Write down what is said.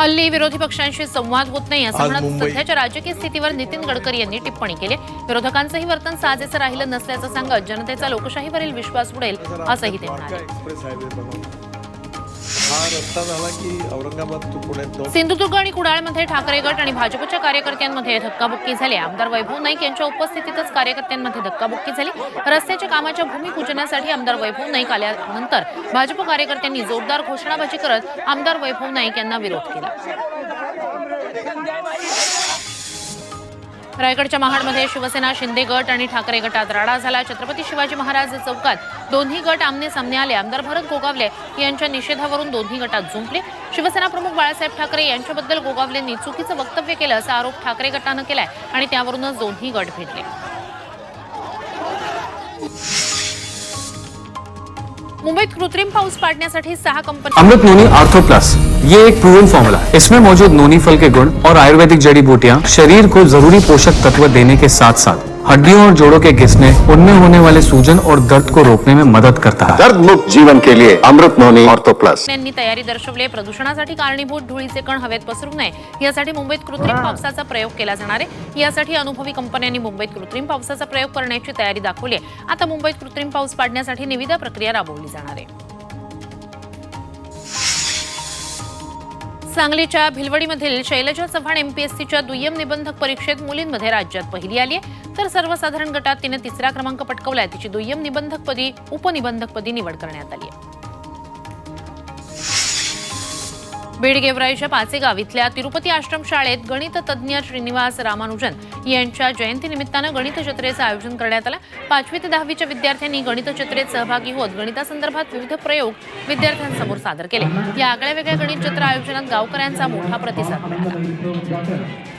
हल्ली विरोधी पक्षांशी संवाद होत नाही असं म्हणत सध्याच्या राजकीय स्थितीवर नितीन गडकरी यांनी टिप्पणी केली विरोधकांचंही वर्तन साजेसं राहिलं नसल्याचं सांगत जनतेचा लोकशाहीवरील विश्वास उडेल असंही ते म्हणाले. हा रस्ता झाला की औरंगाबाद टू सिंधुदुर्ग आणि कुडाळमध्ये ठाकरे गट आणि भाजपच्या कार्यकर्त्यांमध्ये धक्काबुक्की झाली. आमदार वैभव नाईक यांच्या उपस्थितीतच कार्यकर्त्यांमध्ये धक्काबुक्की झाली. रस्त्याच्या कामाच्या भूमिपूजनासाठी आमदार वैभव नाईक आल्यानंतर भाजप कार्यकर्त्यांनी जोरदार घोषणाबाजी करत आमदार वैभव नाईक यांना विरोध केला. रायगडच्या महाडमध्ये शिवसेना शिंदे गट आणि ठाकरे गटात राडा झाला. छत्रपती शिवाजी महाराज चौकात दोन्ही गट आमने सामने आले. आमदार भरत गोगावले यांच्या निषेधावरून दोन्ही गटात जुंपले शिवसेना प्रमुख बाळासाहेब ठाकरे यांच्याबद्दल गोगावलेंनी चुकीचं वक्तव्य केलं असा आरोप ठाकरे गटानं केलाय आणि त्यावरूनच दोन्ही गट भेटले मुंबईत कृत्रिम पाऊस पाडण्यासाठी सहा company Amrit noni ortho plus ये एक प्रूवन फॉर्मूला है। इसमें मौजूद नोनी फल के गुण और आयुर्वेदिक जड़ी बूटियाँ शरीर को ज़रूरी पोषक तत्व देने के साथ साथ हड्डियों और जोड़ों के घिसने उनमें होने वाले सूजन और दर्द को रोकने में मदद करता है। दर्द मुक्त जीवन के लिए अमृत नोनी ऑर्थो प्लस यांनी तयारी दर्शवली आहे. प्रदूषणासाठी कारणीभूत धुळीचे कण हवेत पसरू नये. यासाठी मुंबईत कृत्रिम पावसाचा प्रयोग केला जाणार आहे. यासाठी अनुभवी कंपन्यांनी मुंबईत कृत्रिम पावसाचा प्रयोग करण्याची तयारी दाखवली आहे. आता मुंबईत कृत्रिम पाऊस पाडण्यासाठी निविदा प्रक्रिया राबवली जाणार आहे. सांगलीच्या भिलवडीमधील शैलजा चव्हाण एमपीएससीच्या दुय्यम निबंधक परीक्षेत मुलींमध्ये राज्यात पहिली आली आहे. तर सर्वसाधारण गटात तिने तिसरा क्रमांक पटकवलाय. तिची दुय्यम निबंधकपदी उपनिबंधकपदी निवड करण्यात आली आहे. बीड गेवराईच्या पाचेगाव इथल्या तिरुपती आश्रम शाळेत गणित तज्ज्ञ श्रीनिवास रामानुजन यांच्या जयंतीनिमित्तानं गणित जत्रेचं आयोजन करण्यात आलं. पाचवी ते दहावीच्या विद्यार्थ्यांनी गणित जत्रेत सहभागी होत गणितासंदर्भात विविध प्रयोग विद्यार्थ्यांसमोर सादर केले. या आगळ्या वेगळ्या गणित जत्रा आयोजनात गावकऱ्यांचा मोठा प्रतिसाद मिळाला.